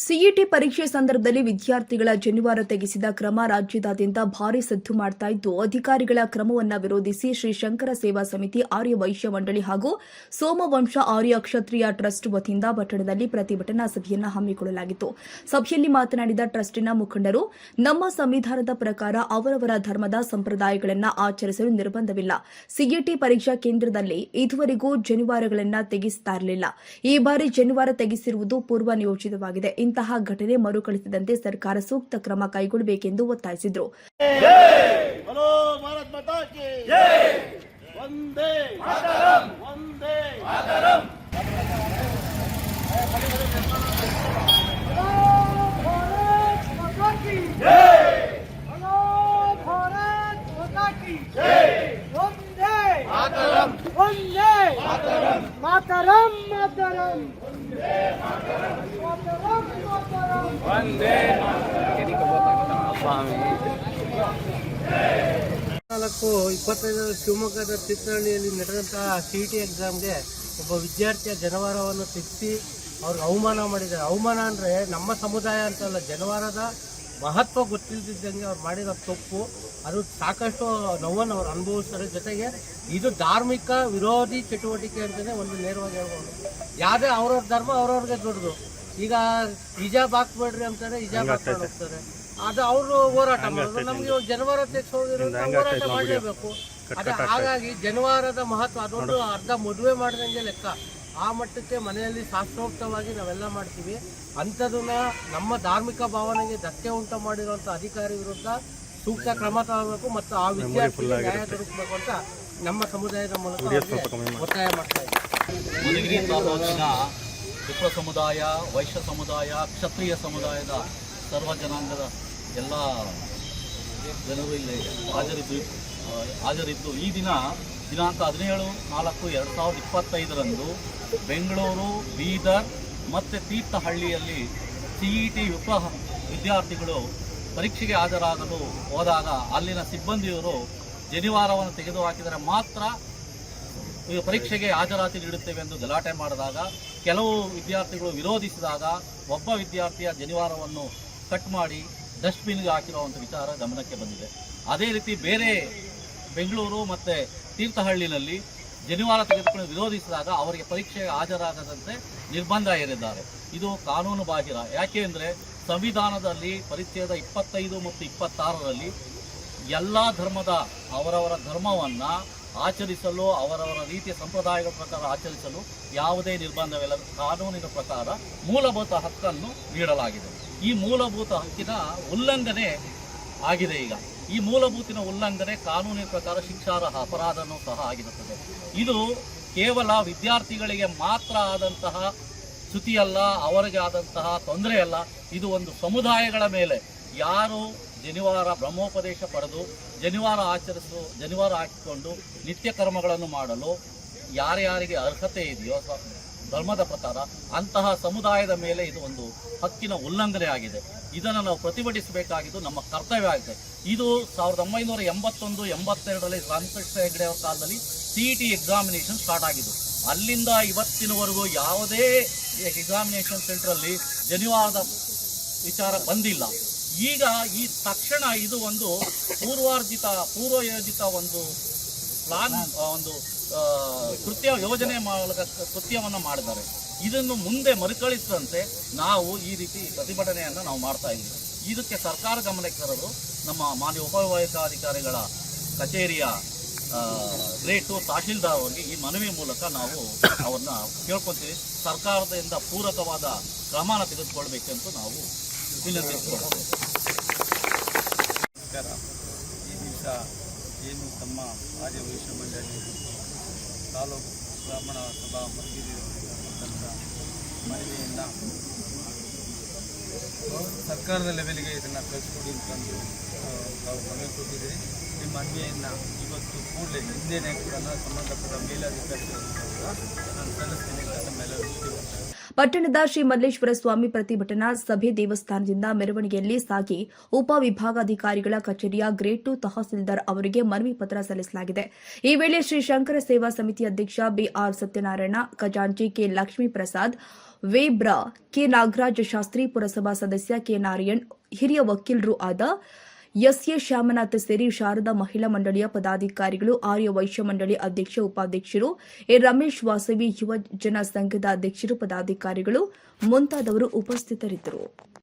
CET ಪರೀಕ್ಷೆ ಸಂದರ್ಭದಲ್ಲಿ ವಿದ್ಯಾರ್ಥಿಗಳ ಜನಿವಾರ ತೆಗೆಸಿದ ಕ್ರಮ ರಾಜ್ಯದಾದ್ಯಂತ ಭಾರಿ ಸದ್ದು ಮಾಡ್ತಾ ಇದ್ದು, ಅಧಿಕಾರಿಗಳ ಕ್ರಮವನ್ನು ವಿರೋಧಿಸಿ ಶ್ರೀ ಶಂಕರ ಸೇವಾ ಸಮಿತಿ ಆರ್ಯ ವೈಶ್ಯ ಮಂಡಳಿ ಹಾಗೂ ಸೋಮವಂಶ ಆರ್ಯ ಕ್ಷತ್ರಿಯ ಟ್ರಸ್ಟ್ ವತಿಯಿಂದ ಪಟ್ಟಣದಲ್ಲಿ ಪ್ರತಿಭಟನಾ ಸಭೆಯನ್ನು ಹಮ್ಮಿಕೊಳ್ಳಲಾಗಿತ್ತು. ಸಭೆಯಲ್ಲಿ ಮಾತನಾಡಿದ ಟ್ರಸ್ಟಿನ ಮುಖಂಡರು, ನಮ್ಮ ಸಂವಿಧಾನದ ಪ್ರಕಾರ ಅವರವರ ಧರ್ಮದ ಸಂಪ್ರದಾಯಗಳನ್ನು ಆಚರಿಸಲು ನಿರ್ಬಂಧವಿಲ್ಲ. ಸಿಇಟಿ ಪರೀಕ್ಷಾ ಕೇಂದ್ರದಲ್ಲಿ ಇದುವರೆಗೂ ಜನಿವಾರಗಳನ್ನು ತೆಗೆಸ್ತಾ ಇರಲಿಲ್ಲ. ಈ ಬಾರಿ ಜನಿವಾರ ತೆಗೆಸಿರುವುದು ಪೂರ್ವ ನಿಯೋಜಿತವಾಗಿದೆ ಇಂತಹ ಘಟನೆ ಮರುಕಳಿಸದಂತೆ ಸರ್ಕಾರ ಸೂಕ್ತ ಕ್ರಮ ಕೈಗೊಳ್ಳಬೇಕೆಂದು ಒತ್ತಾಯಿಸಿದರು. ಮಾತರಂ ಮಾತರಂ ನಾಲ್ಕು ಇಪ್ಪತ್ತೈದರ ಶಿವಮೊಗ್ಗದ ಚಿತ್ರಹಳ್ಳಿಯಲ್ಲಿ ನಡೆದಂತಹ ಸಿ ಟಿ ಎಕ್ಸಾಮ್ಗೆ ಒಬ್ಬ ವಿದ್ಯಾರ್ಥಿಯ ಜನವಾರವನ್ನು ತೆಗೆಸಿ ಅವ್ರಿಗೆ ಅವಮಾನ ಮಾಡಿದ್ದಾರೆ. ಅವಮಾನ ಅಂದರೆ ನಮ್ಮ ಸಮುದಾಯ ಅಂತಲ್ಲ, ಜನವಾರದ ಮಹತ್ವ ಗೊತ್ತಿಲ್ಲದಿದ್ದಂಗೆ ಅವ್ರು ಮಾಡಿರೋ ತಪ್ಪು. ಅದು ಸಾಕಷ್ಟು ನೋವನ್ನು ಅವ್ರು ಅನುಭವಿಸ್ತಾರೆ. ಜೊತೆಗೆ ಇದು ಧಾರ್ಮಿಕ ವಿರೋಧಿ ಚಟುವಟಿಕೆ ಅಂತಲೇ ಒಂದು ನೇರವಾಗಿ ಹೇಳ್ಬೋದು. ಯಾವುದೇ ಅವ್ರವ್ರ ಧರ್ಮ ಅವ್ರವ್ರಿಗೆ ದೊಡ್ಡದು. ಈಗ ಹಿಜಾಬ್ ಹಾಕ್ಬೇಡ್ರಿ ಅಂತಾರೆ ಹಿಜಾಬ್ ಹಾಕ್ತಾರೆ ಹೋಗ್ತಾರೆ. ಅದು ಅವರು ಹೋರಾಟ ಮಾಡೋದು. ನಮ್ಗೆ ಇವಾಗ ಜನವಾರ ಅಧ್ಯಕ್ಷ ಹೋಗಿರೋದು ಹೋರಾಟ ಮಾಡಲೇಬೇಕು. ಅದೇ ಹಾಗಾಗಿ ಜನವಾರದ ಮಹತ್ವ ಅದೊಂದು ಅರ್ಧ ಮದುವೆ ಮಾಡಿದಂಗೆ ಲೆಕ್ಕ. ಆ ಮಟ್ಟಕ್ಕೆ ಮನೆಯಲ್ಲಿ ಶಾಸ್ತ್ರೋಕ್ತವಾಗಿ ನಾವೆಲ್ಲ ಮಾಡ್ತೀವಿ. ಅಂಥದನ್ನ ನಮ್ಮ ಧಾರ್ಮಿಕ ಭಾವನೆಗೆ ಧಕ್ಕೆ ಉಂಟು ಮಾಡಿರುವಂಥ ಅಧಿಕಾರಿ ವಿರುದ್ಧ ಸೂಕ್ತ ಕ್ರಮ ತಗೋಬೇಕು ಮತ್ತು ಆ ವಿದ್ಯಾರ್ಥಿಗಳಿಗೆ ನ್ಯಾಯ ದೊರಕಬೇಕು ಅಂತ ನಮ್ಮ ಸಮುದಾಯದ ಮೂಲಕ ಒತ್ತಾಯ ಮಾಡ್ತಾ ಇದ್ದೀವಿ ವಿಪ್ರ ಸಮುದಾಯ, ವೈಶ್ಯ ಸಮುದಾಯ, ಕ್ಷತ್ರಿಯ ಸಮುದಾಯದ ಸರ್ವ ಜನಾಂಗದ ಎಲ್ಲ ಜನರು ಇಲ್ಲಿ ಹಾಜರಿದ್ದು ಹಾಜರಿದ್ದು. ಈ ದಿನ ದಿನಾಂಕ ಹದಿನೇಳು, ನಾಲ್ಕು, ಎರಡು ಸಾವಿರದ ಇಪ್ಪತ್ತೈದರಂದು ಬೆಂಗಳೂರು, ಬೀದರ್ ಮತ್ತು ತೀರ್ಥಹಳ್ಳಿಯಲ್ಲಿ ಸಿ ಇ ಟಿ ವಿಪ್ರ ವಿದ್ಯಾರ್ಥಿಗಳು ಪರೀಕ್ಷೆಗೆ ಹಾಜರಾಗಲು ಹೋದಾಗ ಅಲ್ಲಿನ ಸಿಬ್ಬಂದಿಯವರು ಜನಿವಾರವನ್ನು ತೆಗೆದುಹಾಕಿದರೆ ಮಾತ್ರ ಪರೀಕ್ಷೆಗೆ ಹಾಜರಾತಿ ನೀಡುತ್ತೇವೆ ಎಂದು ಗಲಾಟೆ ಮಾಡಿದಾಗ, ಕೆಲವು ವಿದ್ಯಾರ್ಥಿಗಳು ವಿರೋಧಿಸಿದಾಗ ಒಬ್ಬ ವಿದ್ಯಾರ್ಥಿಯ ಜನಿವಾರವನ್ನು ಕಟ್ ಮಾಡಿ ಡಸ್ಟ್ಬಿನ್ಗೆ ಹಾಕಿರುವಂಥ ವಿಚಾರ ಗಮನಕ್ಕೆ ಬಂದಿದೆ. ಅದೇ ರೀತಿ ಬೇರೆ ಬೆಂಗಳೂರು ಮತ್ತು ತೀರ್ಥಹಳ್ಳಿನಲ್ಲಿ ಜನಿವಾರ ತೆಗೆದುಕೊಂಡು ವಿರೋಧಿಸಿದಾಗ ಅವರಿಗೆ ಪರೀಕ್ಷೆಗೆ ಹಾಜರಾಗದಂತೆ ನಿರ್ಬಂಧ ಹೇರಿದ್ದಾರೆ. ಇದು ಕಾನೂನು ಬಾಹಿರ. ಯಾಕೆ ಅಂದರೆ ಸಂವಿಧಾನದಲ್ಲಿ ಪರಿಚಯದ ಇಪ್ಪತ್ತೈದು ಮತ್ತು ಇಪ್ಪತ್ತಾರರಲ್ಲಿ ಎಲ್ಲ ಧರ್ಮದ ಅವರವರ ಧರ್ಮವನ್ನು ಆಚರಿಸಲು, ಅವರವರ ರೀತಿಯ ಸಂಪ್ರದಾಯಗಳ ಪ್ರಕಾರ ಆಚರಿಸಲು ಯಾವುದೇ ನಿರ್ಬಂಧವಿಲ್ಲ. ಕಾನೂನಿನ ಪ್ರಕಾರ ಮೂಲಭೂತ ಹಕ್ಕನ್ನು ನೀಡಲಾಗಿದೆ. ಈ ಮೂಲಭೂತ ಹಕ್ಕಿನ ಉಲ್ಲಂಘನೆ ಆಗಿದೆ ಈಗ. ಈ ಮೂಲಭೂತಿನ ಉಲ್ಲಂಘನೆ ಕಾನೂನಿನ ಪ್ರಕಾರ ಶಿಕ್ಷಾರ್ಹ ಅಪರಾಧನೂ ಸಹ ಆಗಿರುತ್ತದೆ. ಇದು ಕೇವಲ ವಿದ್ಯಾರ್ಥಿಗಳಿಗೆ ಮಾತ್ರ ಆದಂತಹ ಚ್ಯುತಿಯಲ್ಲ, ಅವರಿಗೆ ಆದಂತಹ ತೊಂದರೆಯಲ್ಲ. ಇದು ಒಂದು ಸಮುದಾಯಗಳ ಮೇಲೆ ಯಾರು ಜನಿವಾರ ಬ್ರಹ್ಮೋಪದೇಶ ಪಡೆದು, ಜನಿವಾರ ಆಚರಿಸು, ಜನಿವಾರ ಹಾಕಿಕೊಂಡು ನಿತ್ಯ ಕರ್ಮಗಳನ್ನು ಮಾಡಲು ಯಾರ್ಯಾರಿಗೆ ಅರ್ಹತೆ ಇದೆಯೋ ಧರ್ಮದ ಪ್ರಕಾರ ಅಂತಹ ಸಮುದಾಯದ ಮೇಲೆ ಇದು ಒಂದು ಹಕ್ಕಿನ ಉಲ್ಲಂಘನೆ ಆಗಿದೆ. ಇದನ್ನು ನಾವು ಪ್ರತಿಭಟಿಸಬೇಕಾಗಿದ್ದು ನಮ್ಮ ಕರ್ತವ್ಯ ಆಗಿದೆ. ಇದು ಸಾವಿರದ ಒಂಬೈನೂರ ಎಂಬತ್ತೊಂದು, ಎಂಬತ್ತೆರಡರಲ್ಲಿ ರಾಮಕೃಷ್ಣ ಹೆಗಡೆ ಅವರ ಕಾಲದಲ್ಲಿ ಸಿ ಟಿ ಎಕ್ಸಾಮಿನೇಷನ್ ಸ್ಟಾರ್ಟ್ ಆಗಿದ್ದು. ಅಲ್ಲಿಂದ ಇವತ್ತಿನವರೆಗೂ ಯಾವುದೇ ಎಕ್ಸಾಮಿನೇಷನ್ ಸೆಂಟ್ರಲ್ಲಿ ಜನಿವಾರದ ವಿಚಾರ ಬಂದಿಲ್ಲ. ಈಗ ಈ ತಕ್ಷಣ ಇದು ಒಂದು ಪೂರ್ವಾರ್ಜಿತ ಪೂರ್ವಯೋಜಿತ ಒಂದು ಪ್ಲಾನ್ ಒಂದು ಕೃತ್ಯ ಯೋಜನೆ ಮೂಲಕ ಕೃತ್ಯವನ್ನು ಮಾಡಿದ್ದಾರೆ. ಇದನ್ನು ಮುಂದೆ ಮರುಕಳಿಸದಂತೆ ನಾವು ಈ ರೀತಿ ಪ್ರತಿಭಟನೆಯನ್ನು ನಾವು ಮಾಡ್ತಾ ಇದ್ದೀವಿ. ಇದಕ್ಕೆ ಸರ್ಕಾರ ಗಮನಕ್ಕೆ ತರಲು ನಮ್ಮ ಮಾನ್ಯ ಉಪವಿಭಾಗಾಧಿಕಾರಿಗಳ ಕಚೇರಿಯ ಗ್ರೇಟು ತಹಶೀಲ್ದಾರ್ ಅವರಿಗೆ ಈ ಮನವಿ ಮೂಲಕ ನಾವು ಅವ್ರನ್ನ ಕೇಳ್ಕೊತೀವಿ. ಸರ್ಕಾರದಿಂದ ಪೂರಕವಾದ ಕ್ರಮನ ತೆಗೆದುಕೊಳ್ಬೇಕೆಂದು ನಾವು ನಮಸ್ಕಾರ. ಈ ದಿವಸ ಏನು ತಮ್ಮ ಆರ್ಯ ವೈಶ್ಯ ಮಂಡಳಿ ತಾಲೂಕು ಬ್ರಾಹ್ಮಣ ಸಭಾ ಮಂದಿರ ಮನವಿಯನ್ನು ಸರ್ಕಾರದ ಲೆವೆಲ್ಗೆ ಇದನ್ನು ಕಳಿಸ್ಕೊಡಿ ಅಂತಂದು ತಾವು ಮನವಿ ಕೊಟ್ಟಿದ್ದೀರಿ ಈ ಮನವಿಯನ್ನು ಇವತ್ತು ಕೂಡಲೇ ಹಿಂದೆನೇ ಕೂಡ ಸಂಬಂಧಪಟ್ಟ ಮೇಲಧಿಕಾರಿಗಳು ಪಟ್ಟಣದ ಶ್ರೀ ಮಲ್ಲೇಶ್ವರ ಸ್ವಾಮಿ ಪ್ರತಿಭಟನಾ ಸಭೆ ದೇವಸ್ಥಾನದಿಂದ ಮೆರವಣಿಗೆಯಲ್ಲಿ ಸಾಗಿ ಉಪವಿಭಾಗಾಧಿಕಾರಿಗಳ ಕಚೇರಿಯ ಗ್ರೇಟ್ ಟು ತಹಸೀಲ್ದಾರ್ ಅವರಿಗೆ ಮನವಿ ಪತ್ರ ಸಲ್ಲಿಸಲಾಗಿದೆ. ಈ ವೇಳೆ ಶ್ರೀ ಶಂಕರ ಸೇವಾ ಸಮಿತಿ ಅಧ್ಯಕ್ಷ ಬಿಆರ್ ಸತ್ಯನಾರಾಯಣ, ಖಜಾಂಚಿ ಕೆ ಲಕ್ಷ್ಮೀ ಪ್ರಸಾದ್ ವೇಬ್ರಾ ಕೆ ನಾಗರಾಜ ಶಾಸ್ತ್ರಿ ಪುರಸಭಾ ಸದಸ್ಯ ಕೆ ನಾರಾಯಣ್, ಹಿರಿಯ ವಕೀಲರು ಆದ ಎಸ್ಎ ಶ್ಯಾಮನಾಥ್ ಸೇರಿ ಶಾರದಾ ಮಹಿಳಾ ಮಂಡಳಿಯ ಪದಾಧಿಕಾರಿಗಳು, ಆರ್ಯ ವೈಶ್ಯ ಮಂಡಳಿ ಅಧ್ಯಕ್ಷ, ಉಪಾಧ್ಯಕ್ಷರು, ಎ. ರಮೇಶ್ ವಾಸವಿ ಯುವ ಜನ ಸಂಘದ ಅಧ್ಯಕ್ಷರು, ಪದಾಧಿಕಾರಿಗಳು ಮುಂತಾದವರು ಉಪಸ್ಥಿತರಿದ್ದರು.